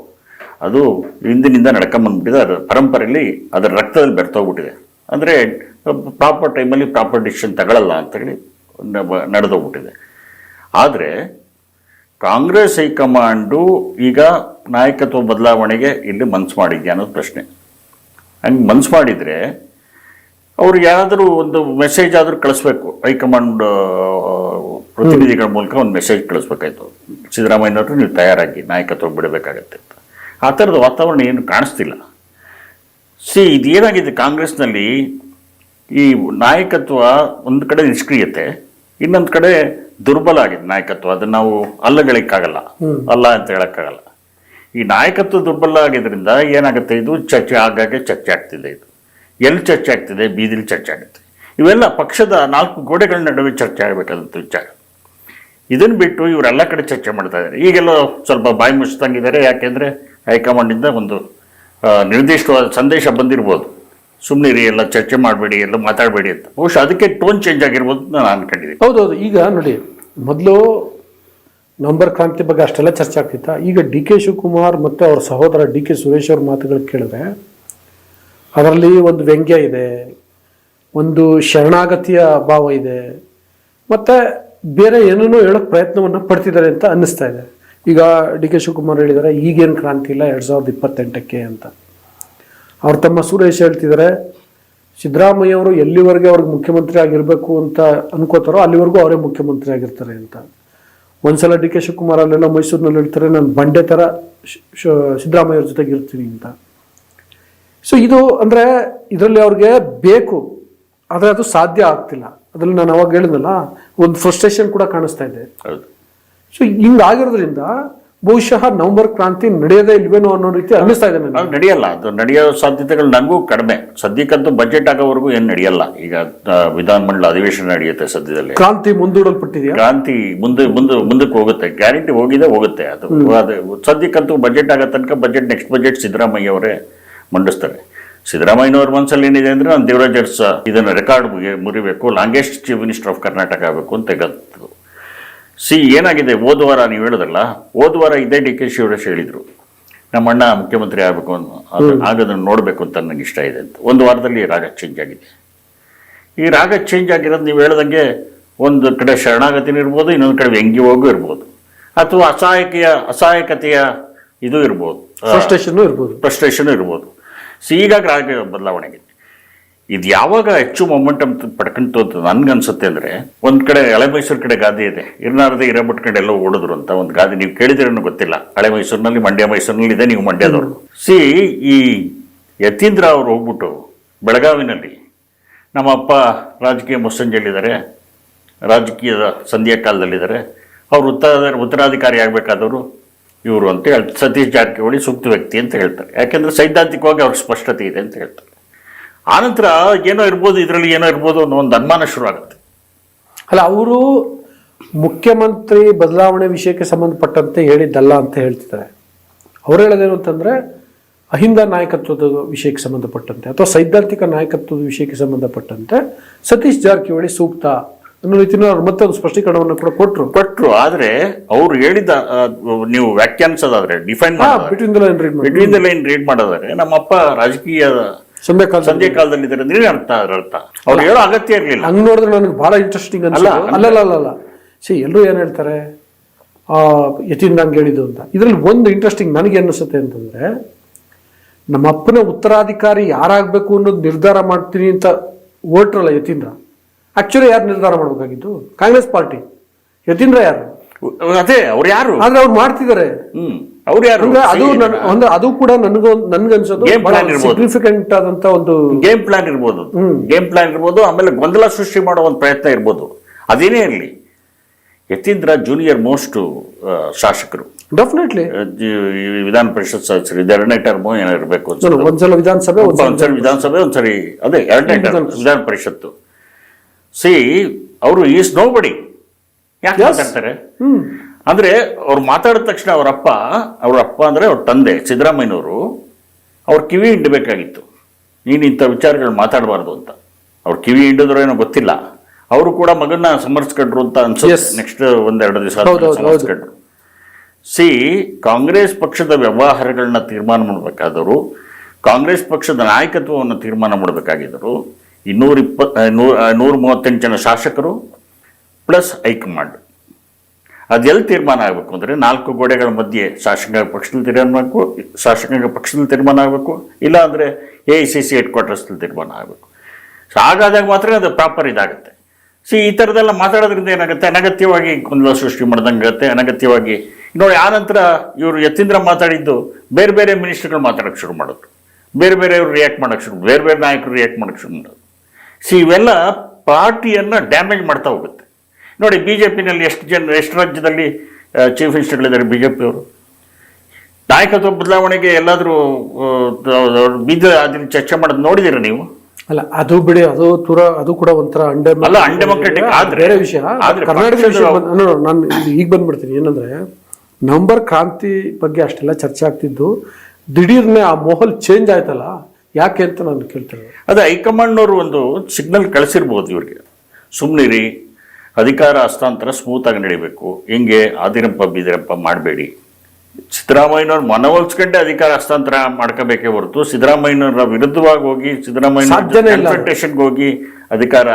ಅದು ಹಿಂದಿನಿಂದ ನಡ್ಕೊಂಬಂದ್ಬಿಟ್ಟಿದೆ ಅದರ ಪರಂಪರೆಯಲ್ಲಿ ಅದರ ರಕ್ತದಲ್ಲಿ ಬೆರ್ತೋಗ್ಬಿಟ್ಟಿದೆ ಅಂದರೆ ಪ್ರಾಪರ್ ಟೈಮಲ್ಲಿ ಪ್ರಾಪರ್ ಡಿಸಿಷನ್ ತಗೊಳ್ಳಲ್ಲ ಅಂತ ಹೇಳಿ ನಡೆದೋಗ್ಬಿಟ್ಟಿದೆ. ಆದರೆ ಕಾಂಗ್ರೆಸ್ ಹೈಕಮಾಂಡು ಈಗ ನಾಯಕತ್ವ ಬದಲಾವಣೆಗೆ ಇಲ್ಲಿ ಮನ್ಸು ಮಾಡಿದ್ಯಾ ಅನ್ನೋದು ಪ್ರಶ್ನೆ. ಹಂಗೆ ಮನ್ಸು ಮಾಡಿದರೆ ಅವ್ರು ಯಾರಾದರೂ ಒಂದು ಮೆಸೇಜ್ ಆದರೂ ಕಳಿಸ್ಬೇಕು. ಹೈಕಮಾಂಡ್ ಪ್ರತಿನಿಧಿಗಳ ಮೂಲಕ ಒಂದು ಮೆಸೇಜ್ ಕಳಿಸ್ಬೇಕಾಯ್ತು. ಸಿದ್ದರಾಮಯ್ಯನವರು ನೀವು ತಯಾರಾಗಿ ನಾಯಕತ್ವ ಬಿಡಬೇಕಾಗತ್ತೆ ಅಂತ. ಆ ಥರದ ವಾತಾವರಣ ಏನು ಕಾಣಿಸ್ತಿಲ್ಲ. ಸಿ ಇದೇನಾಗಿದೆ ಕಾಂಗ್ರೆಸ್ನಲ್ಲಿ ಈ ನಾಯಕತ್ವ ಒಂದು ಕಡೆ ನಿಷ್ಕ್ರಿಯತೆ ಇನ್ನೊಂದು ಕಡೆ ದುರ್ಬಲ ಆಗಿದೆ ನಾಯಕತ್ವ. ಅದನ್ನ ನಾವು ಅಲ್ಲಗಳಿಕ್ಕಾಗಲ್ಲ. ಅಲ್ಲ ಅಂತ ಹೇಳೋಕ್ಕಾಗಲ್ಲ. ಈ ನಾಯಕತ್ವ ದುರ್ಬಲ ಆಗಿದ್ದರಿಂದ ಏನಾಗುತ್ತೆ ಇದು ಚರ್ಚೆ ಆಗಾಗ್ಗೆ ಚರ್ಚೆ ಆಗ್ತಿದೆ ಇದು. ಎಲ್ಲಿ ಚರ್ಚೆ ಆಗ್ತಿದೆ, ಬೀದಿಲಿ ಚರ್ಚೆ ಆಗುತ್ತೆ. ಇವೆಲ್ಲ ಪಕ್ಷದ ನಾಲ್ಕು ಗೋಡೆಗಳ ನಡುವೆ ಚರ್ಚೆ ಆಗಬೇಕಾದಂಥ ವಿಚಾರ. ಇದನ್ನು ಬಿಟ್ಟು ಇವರೆಲ್ಲ ಕಡೆ ಚರ್ಚೆ ಮಾಡ್ತಾ ಇದ್ದಾರೆ. ಈಗೆಲ್ಲ ಸ್ವಲ್ಪ ಬಾಯಿ ಮುಚ್ಚಿದಂಗಿದ್ದಾರೆ. ಯಾಕೆಂದರೆ ಹೈಕಮಾಂಡಿಂದ ಒಂದು ನಿರ್ದಿಷ್ಟವಾದ ಸಂದೇಶ ಬಂದಿರ್ಬೋದು. ಸುಮ್ಮನಿರಿ ಎಲ್ಲ ಚರ್ಚೆ ಮಾಡಬೇಡಿ, ಎಲ್ಲ ಮಾತಾಡಬೇಡಿ ಅಂತ. ಬಹುಶಃ ಅದಕ್ಕೆ ಟೋನ್ ಚೇಂಜ್ ಆಗಿರ್ಬೋದು ನಾನು ಅನ್ಕೊಂಡಿದ್ದೀನಿ ಹೌದೌದು. ಈಗ ನೋಡಿ, ಮೊದಲು ನವಂಬರ್ ಕ್ರಾಂತಿ ಬಗ್ಗೆ ಅಷ್ಟೆಲ್ಲ ಚರ್ಚೆ ಆಗ್ತಿತ್ತ. ಈಗ ಡಿ ಕೆ ಶಿವಕುಮಾರ್ ಮತ್ತು ಅವ್ರ ಸಹೋದರ ಡಿ ಕೆ ಸುರೇಶ್ ಅವ್ರ ಮಾತುಗಳು ಕೇಳಿದ್ರೆ ಅದರಲ್ಲಿ ಒಂದು ವ್ಯಂಗ್ಯ ಇದೆ, ಒಂದು ಶರಣಾಗತಿಯ ಭಾವ ಇದೆ. ಮತ್ತು ಬೇರೆ ಏನೇನೋ ಹೇಳೋಕ್ಕೆ ಪ್ರಯತ್ನವನ್ನು ಪಡ್ತಿದ್ದಾರೆ ಅಂತ ಅನ್ನಿಸ್ತಾ ಇದೆ. ಈಗ ಡಿ ಕೆ ಶಿವಕುಮಾರ್ ಹೇಳಿದ್ದಾರೆ, ಈಗೇನು ಕ್ರಾಂತಿ ಇಲ್ಲ ಎರಡು ಸಾವಿರದ ಇಪ್ಪತ್ತೆಂಟಕ್ಕೆ ಅಂತ. ಅವ್ರು ತಮ್ಮ ಸುರೇಶ್ ಹೇಳ್ತಿದ್ದಾರೆ, ಸಿದ್ದರಾಮಯ್ಯ ಅವರು ಎಲ್ಲಿವರೆಗೆ ಅವ್ರಿಗೆ ಮುಖ್ಯಮಂತ್ರಿ ಆಗಿರಬೇಕು ಅಂತ ಅನ್ಕೋತಾರೋ ಅಲ್ಲಿವರೆಗೂ ಅವರೇ ಮುಖ್ಯಮಂತ್ರಿ ಆಗಿರ್ತಾರೆ ಅಂತ. ಒಂದ್ಸಲ ಡಿ ಕೆ ಶಿವಕುಮಾರ್ ಅಲ್ಲೆಲ್ಲ ಮೈಸೂರಿನಲ್ಲಿ ಹೇಳ್ತಾರೆ, ನಾನು ಬಂಡೆ ಥರ ಸಿದ್ದರಾಮಯ್ಯ ಅವ್ರ ಜೊತೆಗೆ ಇರ್ತೀನಿ ಅಂತ. ಸೊ ಇದು ಅಂದರೆ ಇದರಲ್ಲಿ ಅವ್ರಿಗೆ ಬೇಕು. ಆದರೆ ಅದು ಸಾಧ್ಯ ಆಗ್ತಿಲ್ಲ. ಅದ್ರಲ್ಲಿ ನಾನು ಅವಾಗ ಹೇಳಿದ್ನಲ್ಲ ಒಂದು ಫ್ರಸ್ಟ್ರೇಷನ್ ಕೂಡ ಕಾಣಿಸ್ತಾ ಇದೆ. ಸೊ ಹಿಂಗಾಗಿರೋದ್ರಿಂದ ಬಹುಶಃ ನವೆಂಬರ್ ಕ್ರಾಂತಿ ನಡೆಯೋದೇ ಇಲ್ವೇನೋ ಅನ್ನೋ ರೀತಿ ಅನ್ನಿಸ್ತಾ ಇದೆ ನಡೆಯಲ್ಲ. ಅದು ನಡೆಯೋ ಸಾಧ್ಯತೆಗಳು ನನಗೂ ಕಡಿಮೆ. ಸದ್ಯಕ್ಕಂತೂ ಬಜೆಟ್ ಆಗೋವರೆಗೂ ಏನು ನಡೆಯಲ್ಲ. ಈಗ ವಿಧಾನಮಂಡಲ ಅಧಿವೇಶನ ನಡೆಯುತ್ತೆ ಸದ್ಯದಲ್ಲಿ. ಕ್ರಾಂತಿ ಮುಂದೂಡಲ್ಪಟ್ಟಿದೆಯಾ? ಕ್ರಾಂತಿ ಮುಂದೆ ಮುಂದೆ ಮುಂದಕ್ಕೆ ಹೋಗುತ್ತೆ. ಗ್ಯಾರಂಟಿ ಹೋಗಿದೆ ಹೋಗುತ್ತೆ. ಅದು ಅದು ಸದ್ಯಕ್ಕಂತೂ ಬಜೆಟ್ ಆಗೋ ತನಕ ಬಜೆಟ್ ನೆಕ್ಸ್ಟ್ ಬಜೆಟ್ ಸಿದ್ದರಾಮಯ್ಯ ಅವರೇ ಮಂಡಿಸ್ತಾರೆ. ಸಿದ್ದರಾಮಯ್ಯನವ್ರ ಮನಸ್ಸಲ್ಲಿ ಏನಿದೆ ಅಂದರೆ ನಾನು ದೇವರಾಜ್ ಅರಸ ಇದನ್ನು record ಮುರಿಬೇಕು longest chief minister of Karnataka ಆಗಬೇಕು ಅಂತ ಹೇಳಿದ್ರು ಸಿ ಏನಾಗಿದೆ? ಹೋದ ವಾರ ನೀವು ಹೇಳಿದ್ರಲ್ಲ ಹೋದ ವಾರ ಇದೇ ಡಿ ಕೆ ಶಿವರಾಜ್ ಹೇಳಿದ್ರು. ನಮ್ಮ ಅಣ್ಣ ಮುಖ್ಯಮಂತ್ರಿ ಆಗಬೇಕು ಆಗೋದನ್ನು ನೋಡಬೇಕು ಅಂತ ನನಗೆ ಇಷ್ಟ ಇದೆ ಅಂತ. ಒಂದು ವಾರದಲ್ಲಿ ರಾಗ ಚೇಂಜ್ ಆಗಿದೆ. ಈ ರಾಗ ಚೇಂಜ್ ಆಗಿರೋದು ನೀವು ಹೇಳ್ದಂಗೆ ಒಂದು ಕಡೆ ಶರಣಾಗತಿನೂ ಇರ್ಬೋದು ಇನ್ನೊಂದು ಕಡೆ ವ್ಯಂಗ್ಯವಾಗೂ ಇರ್ಬೋದು. ಅಥವಾ ಅಸಹಾಯಕೆಯ ಅಸಹಾಯಕತೆಯ ಇದು ಇರ್ಬೋದು. ಫ್ರಸ್ಟ್ರೇಷನ್ ಇರ್ಬೋದು. ಫ್ರಸ್ಟ್ರೇಷನ್ ಇರ್ಬೋದು. ಸೊ ಈಗ ಗ್ರಾಹಕ ಬದಲಾವಣೆ ಆಗಿದೆ ಇದು ಯಾವಾಗ ಹೆಚ್ಚು ಮೊಮೆಂಟಮ್ ಪಡ್ಕೊಂತು ಅಂತ ನನ್ಗನ್ಸುತ್ತೆ ಅಂದರೆ ಒಂದು ಕಡೆ ಹಳೆ ಮೈಸೂರು ಕಡೆ ಗಾದೆ ಇದೆ. ಇರ್ನಾರದೆ ಇರೋ ಬಿಟ್ಕೊಂಡು ಎಲ್ಲೋ ಓಡಿದ್ರು ಅಂತ ಒಂದು ಗಾದೆ ನೀವು ಕೇಳಿದಿರೇನೋ ಗೊತ್ತಿಲ್ಲ. ಹಳೆ ಮೈಸೂರಿನಲ್ಲಿ ಮಂಡ್ಯ ಮೈಸೂರಿನಲ್ಲಿ ಇದೆ ನೀವು ಮಂಡ್ಯದವರು. ಸಿ ಈ ಯತೀಂದ್ರ ಅವರು ಹೋಗ್ಬಿಟ್ಟು ಬೆಳಗಾವಿನಲ್ಲಿ ನಮ್ಮ ಅಪ್ಪ ರಾಜಕೀಯ ಮುಸ್ಸಂಜೆಯಲ್ಲಿದ್ದಾರೆ ರಾಜಕೀಯದ ಸಂಧ್ಯಾ ಕಾಲದಲ್ಲಿದ್ದಾರೆ. ಅವರು ಉತ್ತರ ಉತ್ತರಾಧಿಕಾರಿ ಆಗಬೇಕಾದವರು ಇವರು ಅಂತ ಹೇಳ್ತಾರೆ ಸತೀಶ್ ಜಾರಕಿಹೊಳಿ ಸೂಕ್ತ ವ್ಯಕ್ತಿ ಅಂತ ಹೇಳ್ತಾರೆ. ಯಾಕೆಂದರೆ ಸೈದ್ಧಾಂತಿಕವಾಗಿ ಅವ್ರಿಗೆ ಸ್ಪಷ್ಟತೆ ಇದೆ ಅಂತ ಹೇಳ್ತಾರೆ. ಆನಂತರ ಏನೋ ಇರ್ಬೋದು, ಇದರಲ್ಲಿ ಏನೋ ಇರ್ಬೋದು ಅನ್ನೋ ಒಂದು ಅನುಮಾನ ಶುರು ಆಗುತ್ತೆ ಅಲ್ಲ, ಅವರು ಮುಖ್ಯಮಂತ್ರಿ ಬದಲಾವಣೆ ವಿಷಯಕ್ಕೆ ಸಂಬಂಧಪಟ್ಟಂತೆ ಹೇಳಿದ್ದಲ್ಲ ಅಂತ ಹೇಳ್ತಿದ್ದಾರೆ. ಅವ್ರು ಹೇಳೋದೇನು ಅಂತಂದರೆ, ಅಹಿಂದ ನಾಯಕತ್ವದ ವಿಷಯಕ್ಕೆ ಸಂಬಂಧಪಟ್ಟಂತೆ ಅಥವಾ ಸೈದ್ಧಾಂತಿಕ ನಾಯಕತ್ವದ ವಿಷಯಕ್ಕೆ ಸಂಬಂಧಪಟ್ಟಂತೆ ಸತೀಶ್ ಜಾರಕಿಹೊಳಿ ಸೂಕ್ತ ಅನ್ನೋ ರೀತಿಯಲ್ಲಿ ಅವ್ರು ಮತ್ತೆ ಒಂದು ಸ್ಪಷ್ಟೀಕರಣವನ್ನು ಕೂಡ ಕೊಟ್ಟರು ಕೊಟ್ಟರು ಆದರೆ ಅವ್ರು ಹೇಳಿದ ನೀವು ವ್ಯಾಖ್ಯಾನಿಸೋದಾದ್ರೆ define between the line read between the line read ಮಾಡೋದಾದ್ರೆ ನಮ್ಮಪ್ಪ ರಾಜಕೀಯ ಸಂಜೆ ಕಾಲ ಸಂಜೆ ಕಾಲದಲ್ಲಿ ಅಂದ್ರೆ ಅರ್ಥ ಅರ್ಥ. ಅವ್ರು ಹೇಳೋ ಅಗತ್ಯ ಇರಲಿಲ್ಲ. ಹಂಗ್ ನೋಡಿದ್ರೆ ನನಗೆ ಬಹಳ ಇಂಟ್ರೆಸ್ಟಿಂಗ್ ಅಲ್ಲ, ಅಲ್ಲ. ಅಲ್ಲಲ್ಲ ಸಿ ಎಲ್ಲರೂ ಏನು ಹೇಳ್ತಾರೆ? ಯತೀನ್ ಯತಿನ್ ನಂಗೆ ಹೇಳಿದ್ದು ಅಂತ. ಇದ್ರಲ್ಲಿ ಒಂದು ಇಂಟ್ರೆಸ್ಟಿಂಗ್ ನನಗೆ ಅನ್ನಿಸುತ್ತೆ ಅಂತಂದ್ರೆ ನಮ್ಮ ಅಪ್ಪನ ಉತ್ತರಾಧಿಕಾರಿ ಯಾರಾಗಬೇಕು ಅನ್ನೋದು ನಿರ್ಧಾರ ಮಾಡ್ತೀನಿ ಅಂತ ಓಟ್ರಲ್ಲ ಯತೀಂದ್ರ ಆಕ್ಚುಲಿ ಯಾರು ನಿರ್ಧಾರ ಮಾಡಬೇಕಾಗಿತ್ತು? ಕಾಂಗ್ರೆಸ್ ಪಾರ್ಟಿ. ಯತೀಂದ್ರ ಯಾರು? ಅದೇ ಅವ್ರು ಯಾರು? ಆದ್ರೆ ಅವ್ರು ಮಾಡ್ತಿದ್ದಾರೆ. ಅವ್ರು ಯಾರು? ಅದು ಒಂದು ಅದು ಕೂಡ ನನಗೂ ನನ್ಗನ್ಸೋದು ಗೇಮ್ ಪ್ಲಾನ್ ಇರ್ಬೋದು. ಸಿಗ್ನಿಫಿಕೆಂಟ್ ಆದಂತ ಒಂದು ಗೇಮ್ ಪ್ಲಾನ್ ಇರ್ಬೋದು. ಗೇಮ್ ಪ್ಲಾನ್ ಇರ್ಬೋದು ಆಮೇಲೆ ಗೊಂದಲ ಸೃಷ್ಟಿ ಮಾಡೋ ಒಂದು ಪ್ರಯತ್ನ ಇರ್ಬೋದು. ಅದೇನೇ ಇರಲಿ ಯತೀಂದ್ರ ಜೂನಿಯರ್ ಮೋಸ್ಟ್ ಶಾಸಕರು. ಡೆಫಿನೆಟ್ಲಿ ಈ ವಿಧಾನ ಪರಿಷತ್ ಸದಸ್ಯರು ಇದು ಎರಡನೇ ಟರ್ಮ್ ಏನೋ ಇರಬೇಕು ಒಂದ್ಸಲ ವಿಧಾನಸಭೆ ಒಂದ್ಸಲ ವಿಧಾನಸಭೆ ಒಂದ್ಸರಿ ಅದೇ ಎರಡನೇ ಟರ್ಮ್ ವಿಧಾನ ಪರಿಷತ್ತು. ಸಿ ಅವರು ಈಸ್ ನೋ ಬಡಿ ಯಾಕೆ. ಮಾತಾಡ್ತಾರೆ? ಅಂದ್ರೆ ಅವ್ರು ಮಾತಾಡಿದ ತಕ್ಷಣ ಅವರಪ್ಪ ಅಪ್ಪ ಅವ್ರ ಅಪ್ಪ ಅಂದ್ರೆ ಅವ್ರ ತಂದೆ ಸಿದ್ದರಾಮಯ್ಯನವರು ಅವ್ರ ಕಿವಿ ಹಿಂಡಬೇಕಾಗಿತ್ತು. ನೀನು ಇಂಥ ವಿಚಾರಗಳು ಮಾತಾಡಬಾರ್ದು ಅಂತ. ಅವ್ರ ಕಿವಿ ಹಿಂಡಿದ್ರು ಏನೋ ಗೊತ್ತಿಲ್ಲ. ಅವರು ಕೂಡ ಮಗನ್ನ ಸಮರ್ಸ್ಕೊಂಡ್ರು ಅಂತ ಅನ್ಸುತ್ತೆ. ನೆಕ್ಸ್ಟ್ ಒಂದೆರಡು ದಿವಸ. ಸಮರ್ಸ್ಕೊಂಡ್ರು. ಸಿ ಕಾಂಗ್ರೆಸ್ ಪಕ್ಷದ ವ್ಯವಹಾರಗಳನ್ನ ತೀರ್ಮಾನ ಮಾಡಬೇಕಾದವರು ಕಾಂಗ್ರೆಸ್ ಪಕ್ಷದ ನಾಯಕತ್ವವನ್ನು ತೀರ್ಮಾನ ಮಾಡಬೇಕಾಗಿದ್ದರು. ಇನ್ನೂರ ಇಪ್ಪತ್ ನೂರ ನೂರ ಮೂವತ್ತೆಂಟು ಜನ ಶಾಸಕರು ಪ್ಲಸ್ ಹೈಕಮಾಂಡ್. ಅದೆಲ್ಲಿ ತೀರ್ಮಾನ ಆಗಬೇಕು ಅಂದರೆ ನಾಲ್ಕು ಗೋಡೆಗಳ ಮಧ್ಯೆ ಶಾಸಕಾಂಗ ಪಕ್ಷದಲ್ಲಿ ತೀರ್ಮಾನ ಆಗಬೇಕು ಶಾಸಕಾಂಗ ಪಕ್ಷದಲ್ಲಿ ತೀರ್ಮಾನ ಆಗಬೇಕು, ಇಲ್ಲ ಅಂದರೆ A I C C head ಕ್ವಾರ್ಟರ್ಸ್ದಲ್ಲಿ ತೀರ್ಮಾನ ಆಗಬೇಕು. ಸೊ ಹಾಗಾದಾಗ ಮಾತ್ರ ಅದು ಪ್ರಾಪರ್ ಇದಾಗುತ್ತೆ. ಸೊ ಈ ಥರದೆಲ್ಲ ಮಾತಾಡೋದ್ರಿಂದ ಏನಾಗುತ್ತೆ? ಅನಗತ್ಯವಾಗಿ ಗೊಂದಲ ಸೃಷ್ಟಿ ಮಾಡ್ದಂಗೆ ಆಗುತ್ತೆ ಅನಗತ್ಯವಾಗಿ, ನೋಡಿ, ಆ ನಂತರ ಇವರು ಯತೀಂದ್ರ ಮಾತಾಡಿದ್ದು ಬೇರೆ ಬೇರೆ ಮಿನಿಸ್ಟರ್ಗಳು ಮಾತಾಡೋಕ್ಕೆ ಶುರು ಮಾಡೋದು ಬೇರೆ ಬೇರೆಯವರು ರಿಯಾಕ್ಟ್ ಮಾಡೋಕ್ಕೆ ಶುರು, ಬೇರೆ ಬೇರೆ ನಾಯಕರು ರಿಯಾಕ್ಟ್ ಮಾಡೋಕ್ಕೆ ಶುರು ಮಾಡೋದು ಸಿ ಇವೆಲ್ಲ ಪಾರ್ಟಿಯನ್ನು ಡ್ಯಾಮೇಜ್ ಮಾಡ್ತಾ ಹೋಗುತ್ತೆ. ನೋಡಿ ಬಿ ಜೆ ಪಿನಲ್ಲಿ ಎಷ್ಟು ಜನ ಎಷ್ಟು ರಾಜ್ಯದಲ್ಲಿ ಚೀಫ್ ಮಿನಿಸ್ಟರ್ಗಳಿದ್ದಾರೆ ಬಿ ಜೆ ಪಿಯವರು ನಾಯಕತ್ವ ಬದಲಾವಣೆಗೆ ಎಲ್ಲಾದರೂ ಬೀದ ಅದನ್ನು ಚರ್ಚೆ ಮಾಡೋದು ನೋಡಿದ್ದೀರಾ ನೀವು? ಅಲ್ಲ ಅದು ಬಿಡಿ ಅದು ತುರ ಅದು ಕೂಡ ಒಂಥರ ಅಂಡೆ ಅಲ್ಲ, ಆದ್ರೆ- ಬೇರೆ ವಿಷಯ. ಆದ್ರೆ ಕರ್ನಾಟಕ ನಾನು ಈಗ ಬಂದ್ಬಿಡ್ತೀನಿ. ಏನಂದ್ರೆ ನಂಬರ್ ಕ್ರಾಂತಿ ಬಗ್ಗೆ ಅಷ್ಟೆಲ್ಲ ಚರ್ಚೆ ಆಗ್ತಿದ್ದು ದಿಢೀರ್ನೆ ಆ ಮೋಹಲ್ ಚೇಂಜ್ ಆಯ್ತಲ್ಲ? ಯಾಕೆ ಅಂತ ನಾನು ಕೇಳ್ತೇನೆ. ಅದೇ ಹೈಕಮಾಂಡ್ನವರು ಒಂದು ಸಿಗ್ನಲ್ ಕಳಿಸಿರ್ಬೋದು ಇವ್ರಿಗೆ. ಸುಮ್ಮನಿರಿ ಅಧಿಕಾರ ಹಸ್ತಾಂತರ ಸ್ಮೂತಾಗಿ ನಡಿಬೇಕು. ಹಿಂಗೆ ಆದಿರಪ್ಪ ಬೀದಿರಪ್ಪ ಮಾಡಬೇಡಿ. ಸಿದ್ದರಾಮಯ್ಯನವ್ರು ಮನವೊಲ್ಸ್ಕೊಂಡೆ ಅಧಿಕಾರ ಹಸ್ತಾಂತರ ಮಾಡ್ಕೋಬೇಕೇ ಹೊರತು ಸಿದ್ದರಾಮಯ್ಯನವರ ವಿರುದ್ಧವಾಗಿ ಹೋಗಿ ಸಿದ್ದರಾಮಯ್ಯ ಹೋಗಿ ಅಧಿಕಾರ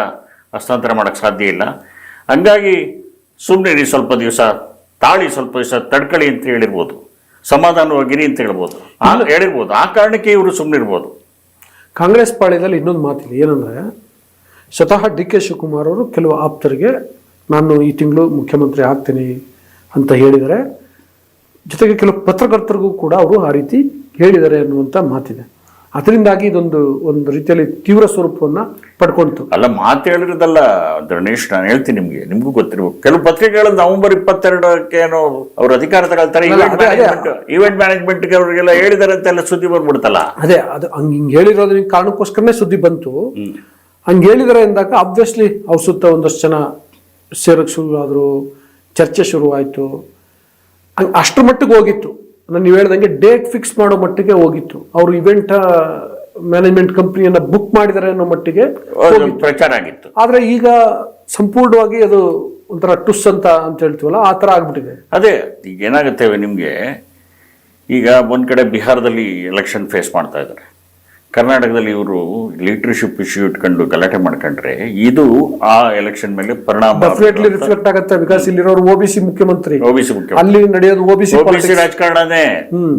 ಹಸ್ತಾಂತರ ಮಾಡಕ್ ಸಾಧ್ಯ ಇಲ್ಲ. ಹಂಗಾಗಿ ಸುಮ್ಮನೆ ಸ್ವಲ್ಪ ದಿವಸ ತಾಳಿ ಸ್ವಲ್ಪ ದಿವಸ ತಡ್ಕಳಿ ಅಂತ ಹೇಳಿರ್ಬೋದು. ಸಮಾಧಾನವಾಗಿರಿ ಅಂತ ಹೇಳ್ಬೋದು. ಹೇಳಿರ್ಬೋದು. ಆ ಕಾರಣಕ್ಕೆ ಇವರು ಸುಮ್ಮನಿರ್ಬೋದು ಕಾಂಗ್ರೆಸ್ ಪಾಳ್ಯದಲ್ಲಿ ಇನ್ನೊಂದು ಮಾತಿದೆ. ಏನಂದ್ರೆ, ಸ್ವತಃ ಡಿ ಕೆ ಶಿವಕುಮಾರ್ ಅವರು ಕೆಲವು ಆಪ್ತರಿಗೆ, ನಾನು ಈ ತಿಂಗಳು ಮುಖ್ಯಮಂತ್ರಿ ಆಗ್ತೀನಿ ಅಂತ ಹೇಳಿದರೆ, ಜೊತೆಗೆ ಕೆಲವು ಪತ್ರಕರ್ತರಿಗೂ ಕೂಡ ಅವರು ಆ ರೀತಿ ಹೇಳಿದ್ದಾರೆ ಅನ್ನುವಂಥ ಮಾತಿದೆ. ಅದರಿಂದಾಗಿ ಇದೊಂದು ಒಂದು ರೀತಿಯಲ್ಲಿ ತೀವ್ರ ಸ್ವರೂಪವನ್ನ ಪಡ್ಕೊಂತು. ಅಲ್ಲ ಮಾತು ಹೇಳಿರೋದಲ್ಲ ಧರಣೇಶ್ ನಾನು ಹೇಳ್ತೀನಿ ನಿಮಗೆ ನಿಮಗೂ ಗೊತ್ತಿರಬೇಕು. ಕೆಲವು ಪತ್ರಿಕೆಗಳು ನವೆಂಬರ್ ಇಪ್ಪತ್ತೆರಡಕ್ಕೆ ಏನೋ ಅವ್ರ ಅಧಿಕಾರ ತಗೊಳ್ತಾರೆ ಇವೆಂಟ್ ಮ್ಯಾನೇಜ್ಮೆಂಟ್ಗೆ ಅವರಿಗೆಲ್ಲ ಹೇಳಿದಾರೆ ಅಂತೆಲ್ಲ ಸುದ್ದಿ ಬಂದ್ಬಿಡ್ತಲ್ಲ ಅದೇ ಅದು ಹಂಗೆ ಹಿಂಗೆ ಹೇಳಿರೋದ್ರ ಕಾರಣಕ್ಕೋಸ್ಕರನೇ ಸುದ್ದಿ ಬಂತು. ಹಂಗೆ ಹೇಳಿದಾರೆ ಅಂದಾಗ ಆಬ್ವಿಯಸ್ಲಿ ಅವ್ರ ಸುತ್ತ ಒಂದಷ್ಟು ಜನ ಸೇರಕ್ಕೆ ಶುರು ಆದರು ಚರ್ಚೆ ಶುರುವಾಯಿತು. ಹಂಗೆ ಅಷ್ಟರ ಮಟ್ಟಿಗೆ ಹೋಗಿತ್ತು. ನಾನು ನೀವು ಹೇಳ್ದಂಗೆ ಡೇಟ್ ಫಿಕ್ಸ್ ಮಾಡೋ ಮಟ್ಟಿಗೆ ಹೋಗಿತ್ತು. ಅವರು ಇವೆಂಟ್ ಮ್ಯಾನೇಜ್ಮೆಂಟ್ ಕಂಪ್ನಿಯನ್ನ ಬುಕ್ ಮಾಡಿದ್ದಾರೆ ಅನ್ನೋ ಮಟ್ಟಿಗೆ ಪ್ರಚಾರ ಆಗಿತ್ತು. ಆದ್ರೆ ಈಗ ಸಂಪೂರ್ಣವಾಗಿ ಅದು ಒಂಥರ ಟುಸ್ ಅಂತ ಅಂತ ಹೇಳ್ತೀವಲ್ಲ ಆ ಥರ ಆಗ್ಬಿಟ್ಟಿದೆ. ಅದೇ ಈಗ ಏನಾಗುತ್ತೆ ನಿಮಗೆ ಈಗ ಒಂದು ಕಡೆ ಬಿಹಾರದಲ್ಲಿ ಎಲೆಕ್ಷನ್ ಫೇಸ್ ಮಾಡ್ತಾ ಇದ್ದಾರೆ ಕರ್ನಾಟಕದಲ್ಲಿ ಇವರು ಲೀಡರ್ಶಿಪ್ ಇಶ್ಯೂ ಇಟ್ಕೊಂಡು ಗಲಾಟೆ ಮಾಡ್ಕೊಂಡ್ರೆ ಇದು ಆ ಎಲೆಕ್ಷನ್ ಮೇಲೆ ಪರಿಣಾಮ ಡೆಫಿನೆಟ್ಲಿ ರಿಫ್ಲೆಕ್ಟ್ ಆಗುತ್ತೆ ಬಿಕಾಸ್ ಇಲ್ಲಿರೋರು ಓಬಿಸಿ ಬಿ ಸಿ ಮುಖ್ಯಮಂತ್ರಿ. ಓಬಿಸಿ ಮುಖ್ಯ ಅಲ್ಲಿ ನಡೆಯೋದು ಓಬಿಸಿ ಓಬಿಸಿ ರಾಜಕಾರಣನೇ.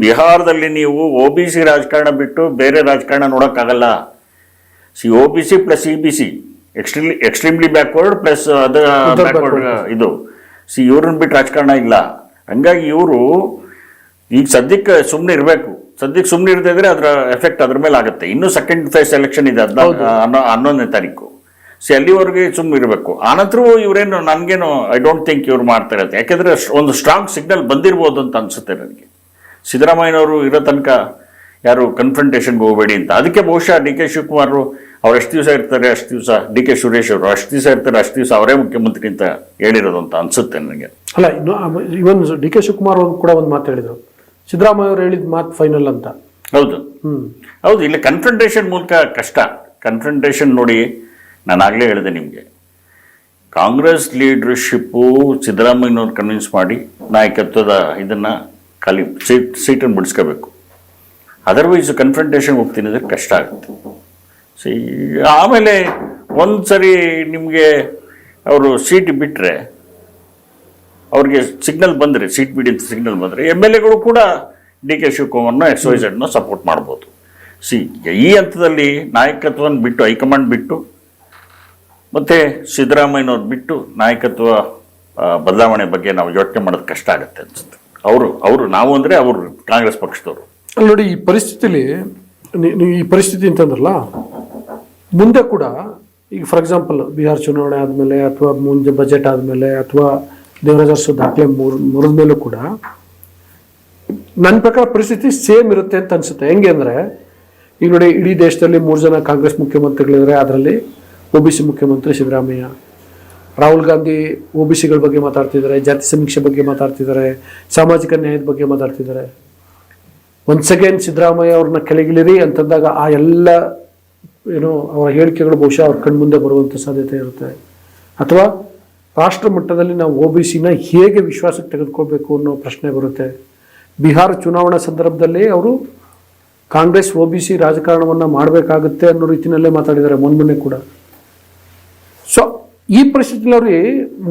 ಬಿಹಾರದಲ್ಲಿ ನೀವು ಓಬಿಸಿ ರಾಜಕಾರಣ ಬಿಟ್ಟು ಬೇರೆ ರಾಜಕಾರಣ ನೋಡೋಕ್ಕಾಗಲ್ಲ. See O B C plus E B C extremely extremely backward plus ಅದು ಬ್ಯಾಕ್ವರ್ಡ್ ಇದು. ಸಿ ಇವ್ರನ್ನ ಬಿಟ್ಟು ರಾಜಕಾರಣ ಇಲ್ಲ. ಹಂಗಾಗಿ ಇವರು ಈಗ ಸದ್ಯಕ್ಕೆ ಸುಮ್ಮನೆ ಇರಬೇಕು. ಸದ್ಯಕ್ಕೆ ಸುಮ್ಮನೆ ಇರ್ತಿದ್ರೆ ಅದರ ಎಫೆಕ್ಟ್ ಅದ್ರ ಮೇಲೆ ಆಗುತ್ತೆ. ಇನ್ನು ಸೆಕೆಂಡ್ ಫೇಸ್ ಎಲೆಕ್ಷನ್ ಇದೆ ಹದಿನಾಲ್ಕು ಹನ್ನೊಂದನೇ ತಾರೀಕು. ಸೊ ಅಲ್ಲಿವರೆಗೆ ಸುಮ್ಮನೆ ಇರಬೇಕು. ಆನಂತರವೂ ಇವರೇನು ನನಗೇನು ಐ ಡೋಂಟ್ ಥಿಂಕ್ ಇವ್ರು ಮಾಡ್ತಾರೆ ಇರತ್ತೆ ಯಾಕೆಂದ್ರೆ ಒಂದು ಸ್ಟ್ರಾಂಗ್ ಸಿಗ್ನಲ್ ಬಂದಿರ್ಬೋದು ಅಂತ ಅನ್ಸುತ್ತೆ ನನಗೆ. ಸಿದ್ದರಾಮಯ್ಯನವರು ಇರೋ ತನಕ ಯಾರು ಕನ್ಫ್ರಂಟೇಷನ್ಗೆ ಹೋಗಬೇಡಿ ಅಂತ. ಅದಕ್ಕೆ ಬಹುಶಃ ಡಿ ಕೆ ಶಿವಕುಮಾರ್ ಅವ್ರು ಎಷ್ಟು ದಿವಸ ಇರ್ತಾರೆ ಅಷ್ಟು ದಿವಸ ಡಿ ಕೆ ಸುರೇಶ್ ಅವರು ಅಷ್ಟು ದಿವಸ ಇರ್ತಾರೆ ಅಷ್ಟು ದಿವಸ ಅವರೇ ಮುಖ್ಯಮಂತ್ರಿ ಅಂತ ಹೇಳಿರೋದು ಅಂತ ಅನ್ಸುತ್ತೆ ನನಗೆ. ಅಲ್ಲ ಇನ್ನು ಇವನ್ ಡಿ ಕೆ ಶಿವಕುಮಾರ್ ಅವರು ಕೂಡ ಒಂದು ಮಾತು ಹೇಳಿದ್ರು. ಸಿದ್ದರಾಮಯ್ಯ ಅವರು ಹೇಳಿದ ಮಾತು ಫೈನಲ್ ಅಂತ. ಹೌದು. ಹೌದು ಇಲ್ಲಿ ಕನ್ಫ್ರಂಟೇಷನ್ ಮೂಲಕ ಕಷ್ಟ. ಕನ್ಫ್ರಂಟೇಷನ್ ನೋಡಿ ನಾನು ಆಗಲೇ ಹೇಳಿದೆ ನಿಮಗೆ. ಕಾಂಗ್ರೆಸ್ ಲೀಡರ್ಶಿಪ್ಪು ಸಿದ್ದರಾಮಯ್ಯನವ್ರು ಕನ್ವಿನ್ಸ್ ಮಾಡಿ ನಾಯಕತ್ವದ ಇದನ್ನು ಖಾಲಿ ಸೀಟ್ ಸೀಟನ್ನು ಬಿಡಿಸ್ಕೋಬೇಕು. ಅದರ್ವೈಸ್ ಕನ್ಫ್ರಂಟೇಷನ್ ಹೋಗ್ತೀನಿ ಅಂದರೆ ಕಷ್ಟ ಆಗುತ್ತೆ. ಸಿ ಆಮೇಲೆ ಒಂದು ಸರಿ ನಿಮಗೆ ಅವರು ಸೀಟ್ ಬಿಟ್ಟರೆ ಅವ್ರಿಗೆ ಸಿಗ್ನಲ್ ಬಂದರೆ ಸೀಟ್ ಬಿಡಿ ಅಂತ ಸಿಗ್ನಲ್ ಬಂದರೆ ಎಂ ಎಲ್ ಎಗಳು ಕೂಡ ಡಿ ಕೆ ಶಿವಕುಮಾರ್ನ ಎಕ್ಸ್ ವೈ ಝಡ್ನ ಸಪೋರ್ಟ್ ಮಾಡ್ಬೋದು. ಸಿ ಈ ಹಂತದಲ್ಲಿ ನಾಯಕತ್ವವನ್ನು ಬಿಟ್ಟು, ಹೈಕಮಾಂಡ್ ಬಿಟ್ಟು, ಮತ್ತು ಸಿದ್ದರಾಮಯ್ಯನವ್ರು ಬಿಟ್ಟು ನಾಯಕತ್ವ ಬದಲಾವಣೆ ಬಗ್ಗೆ ನಾವು ಯೋಚನೆ ಮಾಡೋದು ಕಷ್ಟ ಆಗುತ್ತೆ ಅನ್ಸುತ್ತೆ. ಅವರು ಅವರು, ನಾವು ಅಂದರೆ ಅವರು ಕಾಂಗ್ರೆಸ್ ಪಕ್ಷದವರು. ನೋಡಿ, ಈ ಪರಿಸ್ಥಿತಿಲಿ ನೀವು ಈ ಪರಿಸ್ಥಿತಿ ಅಂತಂದ್ರಲ್ಲ, ಮುಂದೆ ಕೂಡ, ಈಗ ಫಾರ್ ಎಕ್ಸಾಂಪಲ್ ಬಿಹಾರ್ ಚುನಾವಣೆ ಆದಮೇಲೆ, ಅಥವಾ ಮುಂದೆ ಬಜೆಟ್ ಆದಮೇಲೆ, ಅಥವಾ ದೇವರಾಜ ಅರಸು ದಾಖಲೆ ಮುರ್ ಮುರಿದ ಮೇಲೂ ಕೂಡ ನನ್ನ ಪ್ರಕಾರ ಪರಿಸ್ಥಿತಿ ಸೇಮ್ ಇರುತ್ತೆ ಅಂತ ಅನ್ಸುತ್ತೆ. ಹೆಂಗೆ ಅಂದರೆ, ಈಗ ನೋಡಿ ಇಡೀ ದೇಶದಲ್ಲಿ ಮೂರು ಜನ ಕಾಂಗ್ರೆಸ್ ಮುಖ್ಯಮಂತ್ರಿಗಳಿದ್ದಾರೆ ಅದರಲ್ಲಿ ಒ ಬಿ ಸಿ ಮುಖ್ಯಮಂತ್ರಿ ಸಿದ್ದರಾಮಯ್ಯ, ರಾಹುಲ್ ಗಾಂಧಿ ಒ ಬಿ ಸಿಗಳ ಬಗ್ಗೆ ಮಾತಾಡ್ತಿದ್ದಾರೆ, ಜಾತಿ ಸಮೀಕ್ಷೆ ಬಗ್ಗೆ ಮಾತಾಡ್ತಿದ್ದಾರೆ, ಸಾಮಾಜಿಕ ನ್ಯಾಯದ ಬಗ್ಗೆ ಮಾತಾಡ್ತಿದ್ದಾರೆ. ಒನ್ಸ್ ಅಗೇನ್ ಸಿದ್ದರಾಮಯ್ಯ ಅವ್ರನ್ನ ಕೆಳಗಿಳಿರಿ ಅಂತಂದಾಗ ಆ ಎಲ್ಲ, ಏನು, ಅವರ ಹೇಳಿಕೆಗಳು ಬಹುಶಃ ಅವ್ರ ಕಣ್ಮುಂದೆ ಬರುವಂಥ ಸಾಧ್ಯತೆ ಇರುತ್ತೆ. ಅಥವಾ ರಾಷ್ಟ್ರ ಮಟ್ಟದಲ್ಲಿ ನಾವು ಒ ಬಿ ಸಿನ ಹೇಗೆ ವಿಶ್ವಾಸಕ್ಕೆ ತೆಗೆದುಕೊಳ್ಬೇಕು ಅನ್ನೋ ಪ್ರಶ್ನೆ ಬರುತ್ತೆ. ಬಿಹಾರ ಚುನಾವಣಾ ಸಂದರ್ಭದಲ್ಲಿ ಅವರು ಕಾಂಗ್ರೆಸ್ ಒ ಬಿ ಸಿ ರಾಜಕಾರಣವನ್ನು ಮಾಡಬೇಕಾಗುತ್ತೆ ಅನ್ನೋ ರೀತಿಯಲ್ಲೇ ಮಾತಾಡಿದ್ದಾರೆ ಮೊನ್ನೆ ಕೂಡ. ಸೊ ಈ ಪರಿಸ್ಥಿತಿಯಲ್ಲಿ ಅವ್ರಿ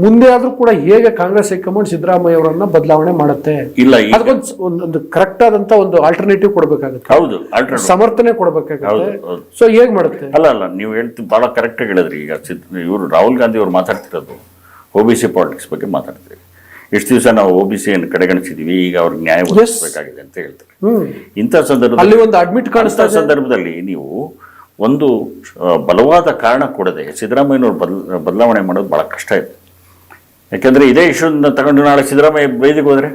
ಮುಂದೆ ಆದರೂ ಕೂಡ ಹೇಗೆ ಕಾಂಗ್ರೆಸ್ ಹೈಕಮಾಂಡ್ ಸಿದ್ದರಾಮಯ್ಯ ಅವರನ್ನ ಬದಲಾವಣೆ ಮಾಡುತ್ತೆ? ಇಲ್ಲ ಒಂದು- ಕರೆಕ್ಟ್ ಆದಂತ ಒಂದು ಆಲ್ಟರ್ನೇಟಿವ್ ಕೊಡಬೇಕಾಗುತ್ತೆ. ಹೌದು ಸಮರ್ಥನೆ ಕೊಡಬೇಕಾಗುತ್ತೆ. ಸೊ ಹೇಗೆ ಮಾಡುತ್ತೆ? ಅಲ್ಲ ಅಲ್ಲ ನೀವು ಹೇಳ್ತೀವಿ ಬಹಳ ಕರೆಕ್ಟ್ ಹೇಳಿದ್ರಿ ಈಗ ಇವರು ರಾಹುಲ್ ಗಾಂಧಿ ಅವರು ಮಾತಾಡ್ತಿರೋದು. ಒ ಬಿ ಸಿ ಪಾಲಿಟಿಕ್ಸ್ ಬಗ್ಗೆ ಮಾತಾಡ್ತೀವಿ. ಇಷ್ಟು ದಿವಸ ನಾವು ಒ ಬಿ ಸಿಯನ್ನು ಕಡೆಗಣಿಸಿದ್ವಿ ಈಗ ಅವ್ರಿಗೆ ನ್ಯಾಯ ಒದಗಿಸಬೇಕಾಗಿದೆ ಅಂತ ಹೇಳ್ತಾರೆ. ಇಂಥ ಸಂದರ್ಭದಲ್ಲಿ ಒಂದು ಅಡ್ಮಿಟ್ ಕಾಣಿಸ್ತಾ ಸಂದರ್ಭದಲ್ಲಿ ನೀವು ಒಂದು ಬಲವಾದ ಕಾರಣ ಕೊಡದೆ ಸಿದ್ದರಾಮಯ್ಯನವ್ರು ಬದಲ್ ಬದಲಾವಣೆ ಮಾಡೋದು ಭಾಳ ಕಷ್ಟ ಇದೆ. ಯಾಕೆಂದರೆ ಇದೇ ಇಶ್ಯೂನ ತಗೊಂಡು ನಾಳೆ ಸಿದ್ದರಾಮಯ್ಯ ಬೈದಿಗೆ ಹೋದರೆ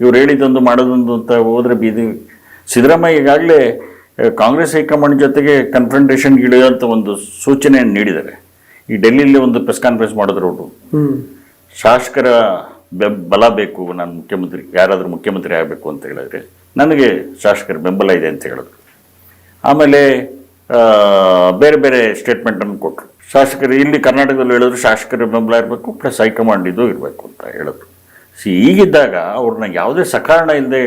ಇವ್ರು ಹೇಳಿದ್ದೊಂದು ಮಾಡೋದೊಂದು ಅಂತ ಹೋದರೆ ಬೀದಿ ಸಿದ್ದರಾಮಯ್ಯ ಈಗಾಗಲೇ ಕಾಂಗ್ರೆಸ್ ಹೈಕಮಾಂಡ್ ಜೊತೆಗೆ ಕನ್ಫ್ರಂಟೇಷನ್ಗೆ ಇಳಿಯುವಂಥ ಒಂದು ಸೂಚನೆಯನ್ನು ನೀಡಿದ್ದಾರೆ. ಈ ಡೆಲ್ಲಿಯಲ್ಲಿ ಒಂದು ಪ್ರೆಸ್ ಕಾನ್ಫರೆನ್ಸ್ ಮಾಡಿದ್ರು ಅವರು. ಶಾಸಕರ ಬಲ ಬೇಕು ನಾನು ಮುಖ್ಯಮಂತ್ರಿ ಯಾರಾದರೂ ಮುಖ್ಯಮಂತ್ರಿ ಆಗಬೇಕು ಅಂತ ಹೇಳಿದ್ರೆ ನನಗೆ ಶಾಸಕರ ಬೆಂಬಲ ಇದೆ ಅಂತ ಹೇಳಿದ್ರು. ಆಮೇಲೆ ಬೇರೆ ಬೇರೆ ಸ್ಟೇಟ್ಮೆಂಟನ್ನು ಕೊಟ್ಟರು ಶಾಸಕರು ಇಲ್ಲಿ ಕರ್ನಾಟಕದಲ್ಲಿ ಹೇಳಿದ್ರು ಶಾಸಕರ ಬೆಂಬಲ ಇರಬೇಕು ಪ್ಲಸ್ ಹೈಕಮಾಂಡ್ ಇದು ಇರಬೇಕು ಅಂತ ಹೇಳಿದ್ರು. ಸಿ ಈಗಿದ್ದಾಗ ಅವ್ರನ್ನ ಯಾವುದೇ ಸಕಾರಣ ಇಲ್ಲದೆ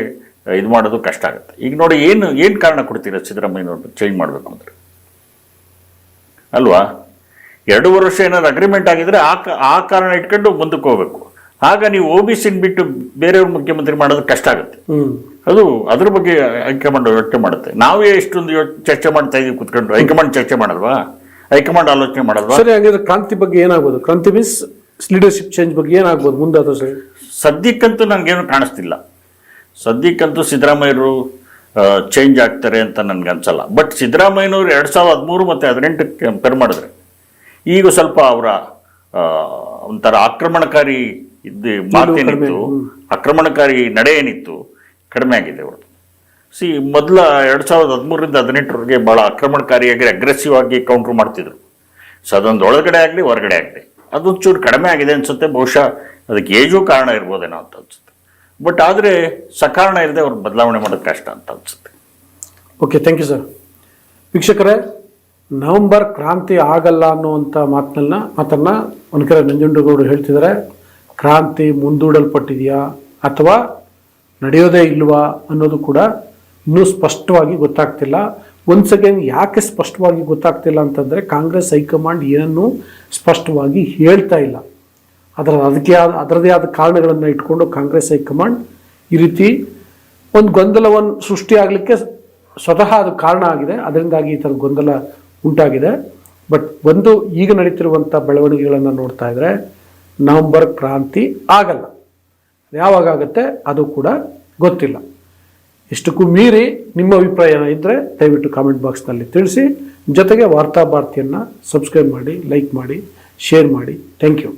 ಇದು ಮಾಡೋದು ಕಷ್ಟ ಆಗುತ್ತೆ. ಈಗ ನೋಡಿ ಏನು ಏನು ಕಾರಣ ಕೊಡ್ತೀರಾ ಸಿದ್ದರಾಮಯ್ಯನವ್ರನ್ನ ಚೇಂಜ್ ಮಾಡಬೇಕು ಅಂದರೆ. ಅಲ್ವಾ? ಎರಡೂವರೆ ವರ್ಷ ಏನಾದ್ರು ಅಗ್ರಿಮೆಂಟ್ ಆಗಿದ್ರೆ ಆ ಆ ಕಾರಣ ಇಟ್ಕೊಂಡು ಮುಂದಕ್ಕೆ ಹೋಗ್ಬೇಕು. ಆಗ ನೀವು ಒ ಬಿ ಸಿನ್ ಬಿಟ್ಟು ಬೇರೆಯವ್ರ ಮುಖ್ಯಮಂತ್ರಿ ಮಾಡೋದು ಕಷ್ಟ ಆಗುತ್ತೆ. ಅದು ಅದ್ರ ಬಗ್ಗೆ ಹೈಕಮಾಂಡ್ ಯೋಚನೆ ಮಾಡುತ್ತೆ. ನಾವೇ ಇಷ್ಟೊಂದು ಚರ್ಚೆ ಮಾಡ್ತಾ ಇದೀವಿ ಕುತ್ಕೊಂಡು. ಹೈಕಮಾಂಡ್ ಚರ್ಚೆ ಮಾಡಲ್ವಾ? ಹೈಕಮಾಂಡ್ ಆಲೋಚನೆ ಮಾಡಲ್ವಾ? ಸರಿ ಹಾಗಿದ್ರೆ ಕ್ರಾಂತಿ ಬಗ್ಗೆ ಏನಾಗ್ಬೋದು? ಕ್ರಾಂತಿ ಮೀನ್ಸ್ ಲೀಡರ್ಶಿಪ್ ಚೇಂಜ್ ಬಗ್ಗೆ ಏನಾಗ್ಬೋದು ಮುಂದಾದ ಸರಿ? ಸದ್ಯಕ್ಕಂತೂ ನನಗೇನು ಕಾಣಿಸ್ತಿಲ್ಲ. ಸದ್ಯಕ್ಕಂತೂ ಸಿದ್ದರಾಮಯ್ಯರು ಚೇಂಜ್ ಆಗ್ತಾರೆ ಅಂತ ನನಗೆ ಅನ್ಸಲ್ಲ. ಬಟ್ ಸಿದ್ದರಾಮಯ್ಯನವರು ಎರಡು ಸಾವಿರದ ಹದಿಮೂರು ಮತ್ತು ಹದಿನೆಂಟಕ್ಕೆ ಕಂಪೇರ್ ಮಾಡಿದ್ರೆ. ಈಗ ಸ್ವಲ್ಪ ಅವರ ಒಂಥರ ಆಕ್ರಮಣಕಾರಿ ಇದ್ದ ಮಾತೇನಿತ್ತು. ಆಕ್ರಮಣಕಾರಿ ನಡೆ ಏನಿತ್ತು ಕಡಿಮೆ ಆಗಿದೆ ಅವ್ರದ್ದು ಸಿ ಮೊದಲ ಎರಡು ಸಾವಿರದ ಹದಿಮೂರರಿಂದ ಹದಿನೆಂಟರವರೆಗೆ ಭಾಳ ಆಕ್ರಮಣಕಾರಿಯಾಗಿ ಅಗ್ರೆಸಿವ್ ಆಗಿ ಕೌಂಟ್ರ್ ಮಾಡ್ತಿದ್ರು. ಸೊ ಅದೊಂದು ಒಳಗಡೆ ಆಗಲಿ ಹೊರಗಡೆ ಆಗಲಿ. ಅದೊಂದು ಚೂರು ಕಡಿಮೆ ಆಗಿದೆ ಅನ್ಸುತ್ತೆ. ಬಹುಶಃ ಅದಕ್ಕೆ ಏಜು ಕಾರಣ ಇರ್ಬೋದೇನೋ ಅಂತ ಅನ್ಸುತ್ತೆ. ಬಟ್ ಆದರೆ ಸಕಾರಣ ಇಲ್ಲದೆ ಅವ್ರು ಬದಲಾವಣೆ ಮಾಡೋದು ಕಷ್ಟ ಅಂತ ಅನ್ಸುತ್ತೆ. ಓಕೆ ಥ್ಯಾಂಕ್ ಯು ಸರ್ ವೀಕ್ಷಕರೇ ನವೆಂಬರ್ ಕ್ರಾಂತಿ ಆಗಲ್ಲ ಅನ್ನುವಂಥ ಮಾತನ್ನ ಮಾತನ್ನ ಒನಕೆರೆ ನಂಜುಂಡಗೌಡರು ಹೇಳ್ತಿದ್ದಾರೆ ಕ್ರಾಂತಿ ಮುಂದೂಡಲ್ಪಟ್ಟಿದೆಯಾ ಅಥವಾ ನಡೆಯೋದೇ ಇಲ್ವಾ ಅನ್ನೋದು ಕೂಡ ಇನ್ನೂ ಸ್ಪಷ್ಟವಾಗಿ ಗೊತ್ತಾಗ್ತಿಲ್ಲ. ಒನ್ಸ್ ಅಗೇನ್ ಯಾಕೆ ಸ್ಪಷ್ಟವಾಗಿ ಗೊತ್ತಾಗ್ತಿಲ್ಲ ಅಂತಂದರೆ ಕಾಂಗ್ರೆಸ್ ಹೈಕಮಾಂಡ್ ಏನನ್ನೂ ಸ್ಪಷ್ಟವಾಗಿ ಹೇಳ್ತಾ ಇಲ್ಲ. ಅದರ ಅದಕ್ಕೆ ಆದ ಅದರದೇ ಆದ ಕಾರಣಗಳನ್ನು ಇಟ್ಕೊಂಡು ಕಾಂಗ್ರೆಸ್ ಹೈಕಮಾಂಡ್ ಈ ರೀತಿ ಒಂದು ಗೊಂದಲವನ್ನು ಸೃಷ್ಟಿಯಾಗಲಿಕ್ಕೆ ಸ್ವತಃ ಅದು ಕಾರಣ ಆಗಿದೆ. ಅದರಿಂದಾಗಿ ಈ ಥರ ಗೊಂದಲ ಉಂಟಾಗಿದೆ. ಬಟ್ ಒಂದು ಈಗ ನಡೀತಿರುವಂಥ ಬೆಳವಣಿಗೆಗಳನ್ನು ನೋಡ್ತಾ ಇದ್ರೆ ನವಂಬರ್ ಕ್ರಾಂತಿ ಆಗಲ್ಲ. ಯಾವಾಗ ಆಗುತ್ತೆ ಅದು ಕೂಡ ಗೊತ್ತಿಲ್ಲ. ಇಷ್ಟಕ್ಕೂ ಮೀರಿ ನಿಮ್ಮ ಅಭಿಪ್ರಾಯ ಇದ್ದರೆ ದಯವಿಟ್ಟು ಕಾಮೆಂಟ್ ಬಾಕ್ಸ್ನಲ್ಲಿ ತಿಳಿಸಿ. ಜೊತೆಗೆ ವಾರ್ತಾ ಭಾರತಿಯನ್ನು ಸಬ್ಸ್ಕ್ರೈಬ್ ಮಾಡಿ ಲೈಕ್ ಮಾಡಿ ಶೇರ್ ಮಾಡಿ. Thank you